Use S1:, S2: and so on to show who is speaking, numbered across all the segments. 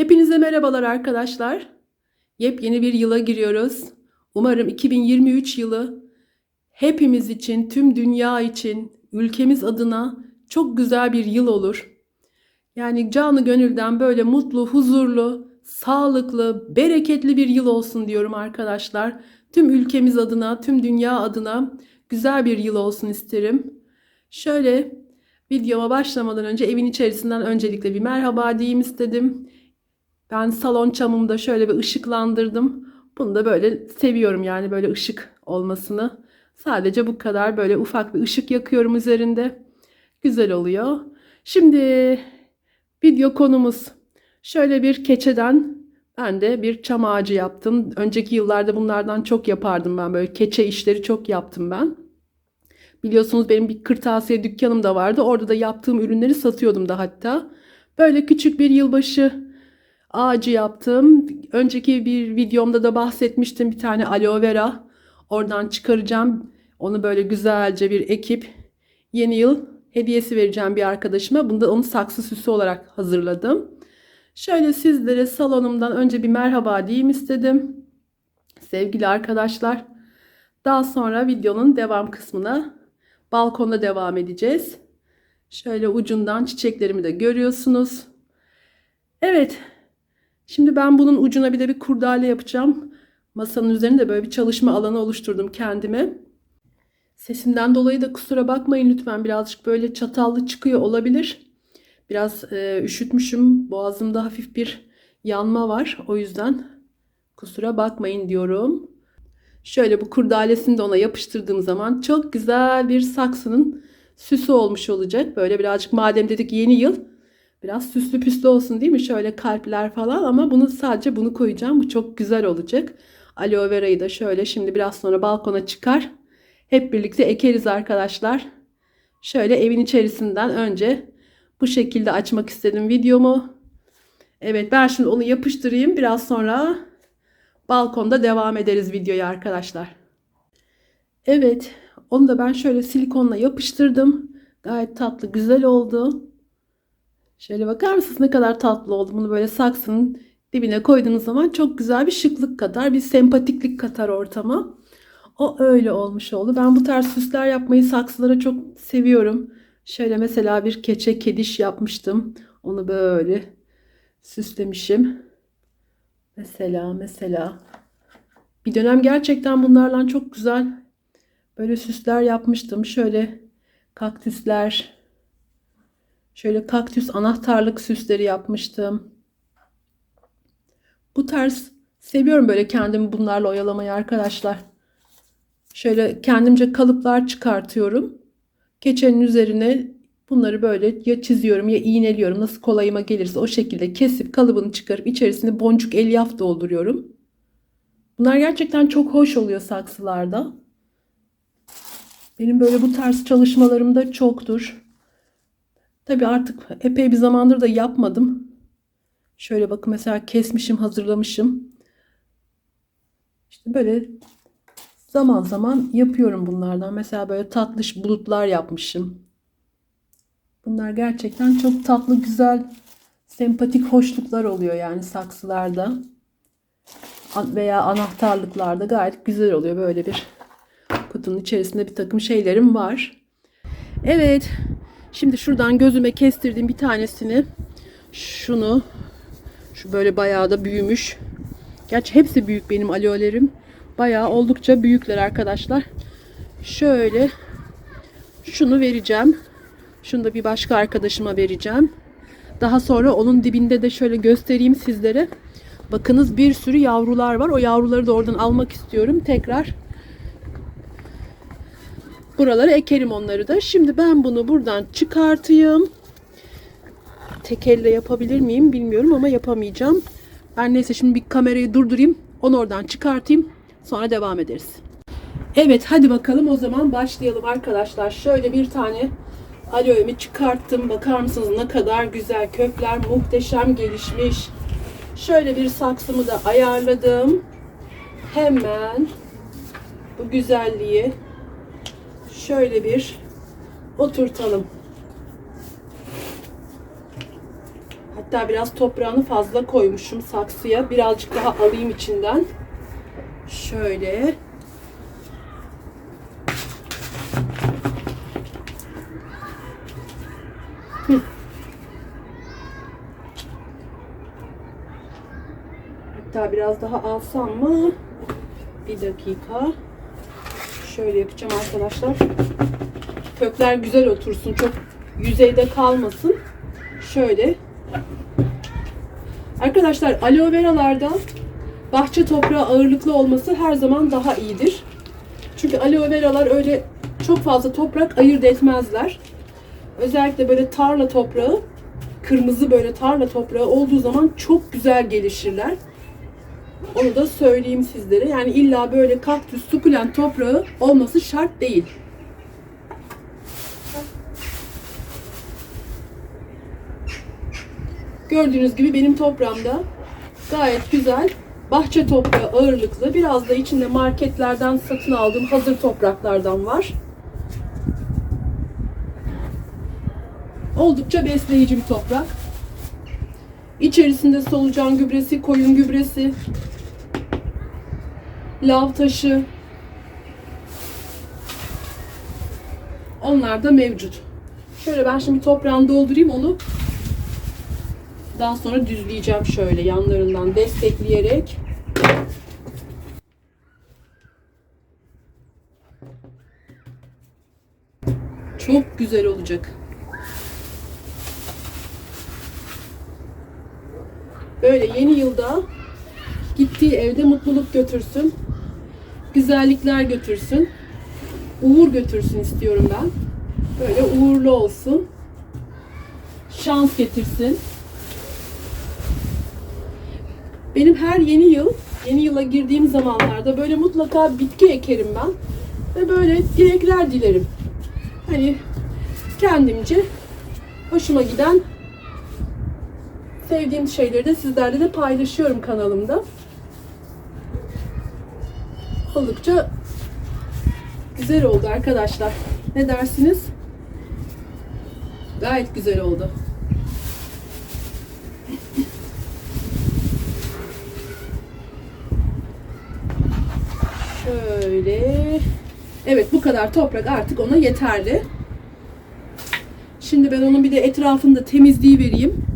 S1: Hepinize merhabalar arkadaşlar. Yepyeni bir yıla giriyoruz. Umarım 2023 yılı hepimiz için, tüm dünya için, ülkemiz adına çok güzel bir yıl olur. Yani canı gönülden böyle mutlu, huzurlu, sağlıklı, bereketli bir yıl olsun diyorum arkadaşlar. Tüm ülkemiz adına, tüm dünya adına güzel bir yıl olsun isterim. Şöyle videoma başlamadan önce evin içerisinden öncelikle bir merhaba diyeyim istedim. Ben salon çamımda şöyle bir ışıklandırdım. Bunu da böyle seviyorum yani böyle ışık olmasını. Sadece bu kadar böyle ufak bir ışık yakıyorum üzerinde. Güzel oluyor. Şimdi video konumuz şöyle bir keçeden ben de bir çam ağacı yaptım. Önceki yıllarda bunlardan çok yapardım ben böyle keçe işleri çok yaptım ben. Biliyorsunuz benim bir kırtasiye dükkanım da vardı. Orada da yaptığım ürünleri satıyordum da hatta. Böyle küçük bir yılbaşı ağacı yaptım. Önceki bir videomda da bahsetmiştim bir tane aloe vera. Oradan çıkaracağım. Onu böyle güzelce bir ekip yeni yıl hediyesi vereceğim bir arkadaşıma. Bunu da onun saksı süsü olarak hazırladım. Şöyle sizlere salonumdan önce bir merhaba diyeyim istedim. Sevgili arkadaşlar. Daha sonra videonun devam kısmına balkonda devam edeceğiz. Şöyle ucundan çiçeklerimi de görüyorsunuz. Evet. Şimdi ben bunun ucuna bir de bir kurdale yapacağım. Masanın üzerinde böyle bir çalışma alanı oluşturdum kendime. Sesimden dolayı da kusura bakmayın lütfen. Birazcık böyle çatallı çıkıyor olabilir. Biraz e, üşütmüşüm. Boğazımda hafif bir yanma var. O yüzden kusura bakmayın diyorum. Şöyle bu kurdalesini de ona yapıştırdığım zaman çok güzel bir saksının süsü olmuş olacak. Böyle birazcık madem dedik yeni yıl biraz süslü püslü olsun değil mi? Şöyle kalpler falan ama bunu sadece bunu koyacağım. Bu çok güzel olacak. Aloe vera'yı da şöyle şimdi biraz sonra balkona çıkar. Hep birlikte ekeriz arkadaşlar. Şöyle evin içerisinden önce bu şekilde açmak istedim videomu. Evet ben şimdi onu yapıştırayım. Biraz sonra balkonda devam ederiz videoya arkadaşlar. Evet onu da ben şöyle silikonla yapıştırdım. Gayet tatlı güzel oldu. Şöyle bakar mısınız ne kadar tatlı oldu. Bunu böyle saksının dibine koyduğunuz zaman çok güzel bir şıklık katar. Bir sempatiklik katar ortama. O öyle olmuş oldu. Ben bu tarz süsler yapmayı saksılara çok seviyorum. Şöyle mesela bir keçe kediş yapmıştım. Onu böyle süslemişim. Mesela mesela bir dönem gerçekten bunlarla çok güzel böyle süsler yapmıştım. Şöyle kaktüsler, şöyle kaktüs anahtarlık süsleri yapmıştım. Bu tarz seviyorum böyle kendimi bunlarla oyalamayı arkadaşlar. Şöyle kendimce kalıplar çıkartıyorum. Keçenin üzerine bunları böyle ya çiziyorum ya iğneliyorum. Nasıl kolayıma gelirse o şekilde kesip kalıbını çıkarıp içerisine boncuk elyaf dolduruyorum. Bunlar gerçekten çok hoş oluyor saksılarda. Benim böyle bu tarz çalışmalarım da çoktur. Tabi artık epey bir zamandır da yapmadım. Şöyle bakın mesela kesmişim, hazırlamışım. İşte böyle zaman zaman yapıyorum bunlardan. Mesela böyle tatlış bulutlar yapmışım. Bunlar gerçekten çok tatlı, güzel, sempatik hoşluklar oluyor yani saksılarda veya anahtarlıklarda gayet güzel oluyor. Böyle bir kutunun içerisinde bir takım şeylerim var. Evet. Şimdi şuradan gözüme kestirdiğim bir tanesini şunu şu böyle bayağı da büyümüş. Gerçi hepsi büyük benim aloelerim. Bayağı oldukça büyükler arkadaşlar. Şöyle şunu vereceğim. Şunu da bir başka arkadaşıma vereceğim. Daha sonra onun dibinde de şöyle göstereyim sizlere. Bakınız bir sürü yavrular var. O yavruları da oradan almak istiyorum. Tekrar buralara ekerim onları da. Şimdi ben bunu buradan çıkartayım. Tek elle yapabilir miyim bilmiyorum ama yapamayacağım. Ben neyse şimdi bir kamerayı durdurayım. Onu oradan çıkartayım. Sonra devam ederiz. Evet hadi bakalım o zaman başlayalım arkadaşlar. Şöyle bir tane aloe'mi çıkarttım. Bakar mısınız ne kadar güzel kökler muhteşem gelişmiş. Şöyle bir saksımı da ayarladım. Hemen bu güzelliği şöyle bir oturtalım. Hatta biraz toprağını fazla koymuşum saksıya. Birazcık daha alayım içinden. Şöyle. Hatta biraz daha alsam mı? Bir dakika. Şöyle yapacağım arkadaşlar. Kökler güzel otursun. Çok yüzeyde kalmasın. Şöyle. Arkadaşlar aloe veralarda bahçe toprağı ağırlıklı olması her zaman daha iyidir. Çünkü aloe veralar öyle çok fazla toprak ayırt etmezler. Özellikle böyle tarla toprağı, kırmızı böyle tarla toprağı olduğu zaman çok güzel gelişirler. Onu da söyleyeyim sizlere. Yani illa böyle kaktüs, sukulent toprağı olması şart değil. Gördüğünüz gibi benim toprağımda gayet güzel bahçe toprağı ağırlıklı. Biraz da içinde marketlerden satın aldığım hazır topraklardan var. Oldukça besleyici bir toprak. İçerisinde solucan gübresi, koyun gübresi, lav taşı. Onlar da mevcut. Şöyle ben şimdi toprağını doldurayım onu. Daha sonra düzleyeceğim şöyle yanlarından destekleyerek. Çok güzel olacak. Böyle yeni yılda gittiği evde mutluluk götürsün. Güzellikler götürsün. Uğur götürsün istiyorum ben. Böyle uğurlu olsun. Şans getirsin. Benim her yeni yıl, yeni yıla girdiğim zamanlarda böyle mutlaka bitki ekerim ben. Ve böyle dilekler dilerim. Hani kendimce hoşuma giden sevdiğim şeyleri de sizlerle de paylaşıyorum kanalımda. Oldukça güzel oldu arkadaşlar. Ne dersiniz? Gayet güzel oldu. Şöyle. Evet bu kadar toprak artık ona yeterli. Şimdi ben onun bir de etrafını da temizliği vereyim.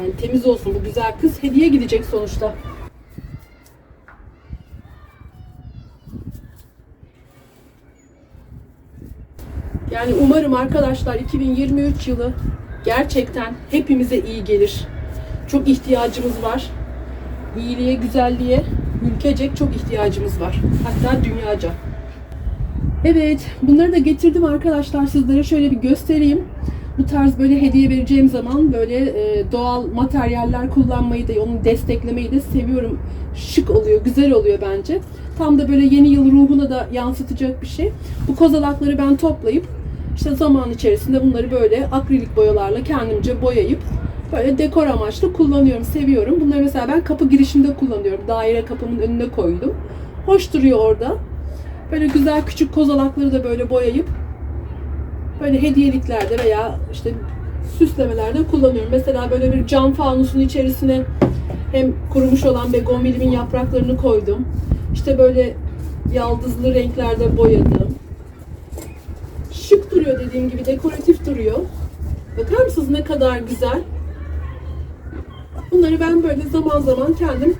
S1: Yani temiz olsun bu güzel kız hediye gidecek sonuçta. Yani umarım arkadaşlar 2023 yılı gerçekten hepimize iyi gelir. Çok ihtiyacımız var. İyiliğe, güzelliğe ülkecek çok ihtiyacımız var. Hatta dünyaca. Evet, bunları da getirdim arkadaşlar sizlere şöyle bir göstereyim. Bu tarz böyle hediye vereceğim zaman böyle e, doğal materyaller kullanmayı da onu desteklemeyi de seviyorum. Şık oluyor, güzel oluyor bence. Tam da böyle yeni yıl ruhuna da yansıtacak bir şey. Bu kozalakları ben toplayıp işte zaman içerisinde bunları böyle akrilik boyalarla kendimce boyayıp böyle dekor amaçlı kullanıyorum, seviyorum. Bunları mesela ben kapı girişinde kullanıyorum. Daire kapımın önüne koydum. Hoş duruyor orada. Böyle güzel küçük kozalakları da böyle boyayıp böyle hediyeliklerde veya işte süslemelerde kullanıyorum. Mesela böyle bir cam fanusun içerisine hem kurumuş olan begonvilimin yapraklarını koydum. İşte böyle yaldızlı renklerde boyadım. Şık duruyor dediğim gibi dekoratif duruyor. Bakar mısınız ne kadar güzel. Bunları ben böyle zaman zaman kendim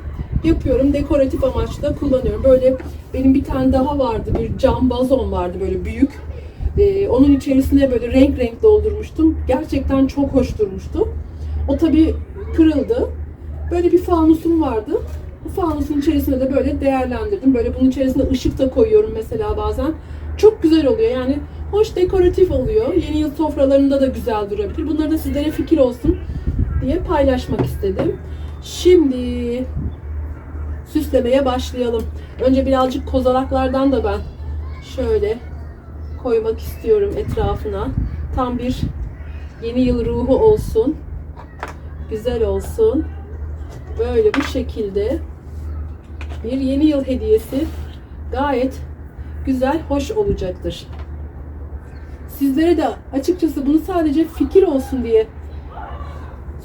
S1: yapıyorum. Dekoratif amaçla kullanıyorum. Böyle benim bir tane daha vardı. Bir cam bazon vardı böyle büyük. Ee, onun içerisine böyle renk renk doldurmuştum. Gerçekten çok hoş durmuştu. O tabii kırıldı. Böyle bir fanusum vardı. Bu fanusun içerisine de böyle değerlendirdim. Böyle bunun içerisine ışık da koyuyorum mesela bazen. Çok güzel oluyor. Yani hoş dekoratif oluyor. Yeni yıl sofralarında da güzel durabilir. Bunları da sizlere fikir olsun diye paylaşmak istedim. Şimdi süslemeye başlayalım. Önce birazcık kozalaklardan da ben şöyle koymak istiyorum etrafına. Tam bir yeni yıl ruhu olsun. Güzel olsun. Böyle bu şekilde bir yeni yıl hediyesi gayet güzel, hoş olacaktır. Sizlere de açıkçası bunu sadece fikir olsun diye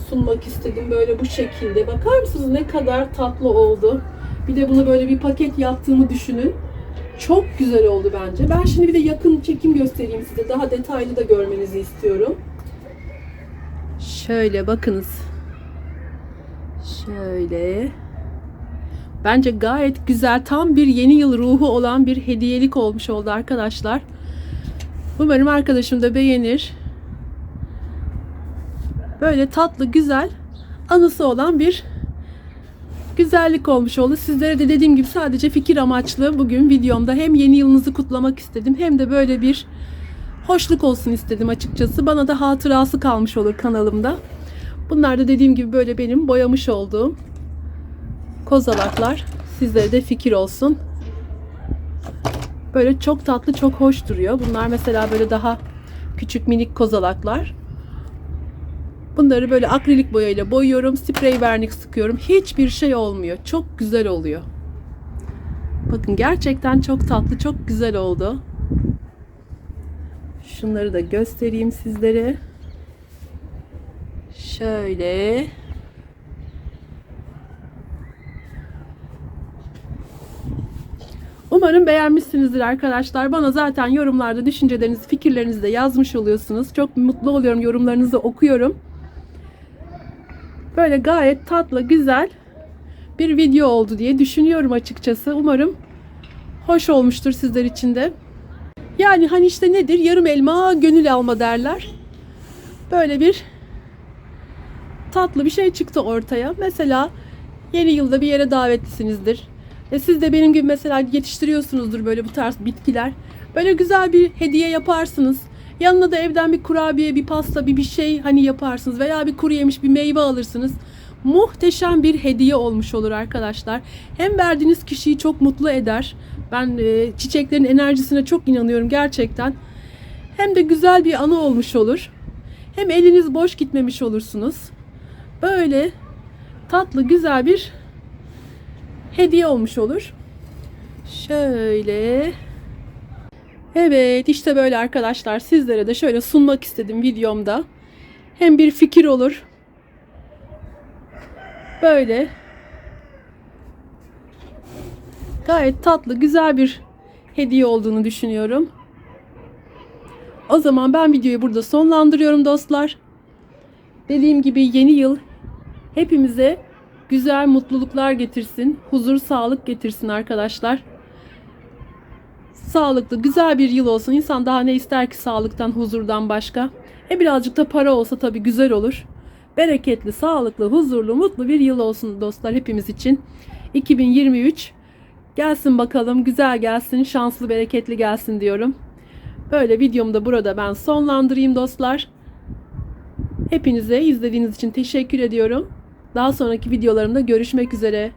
S1: sunmak istedim böyle bu şekilde. Bakar mısınız ne kadar tatlı oldu. Bir de bunu böyle bir paket yaptığımı düşünün. Çok güzel oldu bence. Ben şimdi bir de yakın çekim göstereyim size. Daha detaylı da görmenizi istiyorum. Şöyle bakınız. Şöyle. Bence gayet güzel, tam bir yeni yıl ruhu olan bir hediyelik olmuş oldu arkadaşlar. Umarım arkadaşım da beğenir. Böyle tatlı, güzel, anısı olan bir güzellik olmuş oldu. Sizlere de dediğim gibi sadece fikir amaçlı bugün videomda hem yeni yılınızı kutlamak istedim hem de böyle bir hoşluk olsun istedim açıkçası. Bana da hatırası kalmış olur kanalımda. Bunlar da dediğim gibi böyle benim boyamış olduğum kozalaklar. Sizlere de fikir olsun. Böyle çok tatlı, çok hoş duruyor. Bunlar mesela böyle daha küçük minik kozalaklar. Bunları böyle akrilik boyayla boyuyorum. Sprey vernik sıkıyorum. Hiçbir şey olmuyor. Çok güzel oluyor. Bakın gerçekten çok tatlı, çok güzel oldu. Şunları da göstereyim sizlere. Şöyle. Umarım beğenmişsinizdir arkadaşlar. Bana zaten yorumlarda düşüncelerinizi, fikirlerinizi de yazmış oluyorsunuz. Çok mutlu oluyorum. Yorumlarınızı okuyorum. Böyle gayet tatlı, güzel bir video oldu diye düşünüyorum açıkçası. Umarım hoş olmuştur sizler için de. Yani hani işte nedir? Yarım elma gönül alma derler. Böyle bir tatlı bir şey çıktı ortaya. Mesela yeni yılda bir yere davetlisinizdir. E siz de benim gibi mesela yetiştiriyorsunuzdur böyle bu tarz bitkiler. Böyle güzel bir hediye yaparsınız. Yanına da evden bir kurabiye, bir pasta, bir bir şey hani yaparsınız veya bir kuru yemiş, bir meyve alırsınız. Muhteşem bir hediye olmuş olur arkadaşlar. Hem verdiğiniz kişiyi çok mutlu eder. Ben e, çiçeklerin enerjisine çok inanıyorum gerçekten. Hem de güzel bir anı olmuş olur. Hem eliniz boş gitmemiş olursunuz. Böyle tatlı güzel bir hediye olmuş olur. Şöyle. Evet işte böyle arkadaşlar sizlere de şöyle sunmak istedim videomda. Hem bir fikir olur. Böyle. Gayet tatlı güzel bir hediye olduğunu düşünüyorum. O zaman ben videoyu burada sonlandırıyorum dostlar. Dediğim gibi yeni yıl hepimize güzel mutluluklar getirsin, huzur, sağlık getirsin arkadaşlar. Sağlıklı, güzel bir yıl olsun. İnsan daha ne ister ki sağlıktan, huzurdan başka? E birazcık da para olsa tabii güzel olur. Bereketli, sağlıklı, huzurlu, mutlu bir yıl olsun dostlar hepimiz için. 2023 gelsin bakalım, güzel gelsin, şanslı, bereketli gelsin diyorum. Böyle videomu da burada ben sonlandırayım dostlar. Hepinize izlediğiniz için teşekkür ediyorum. Daha sonraki videolarımda görüşmek üzere.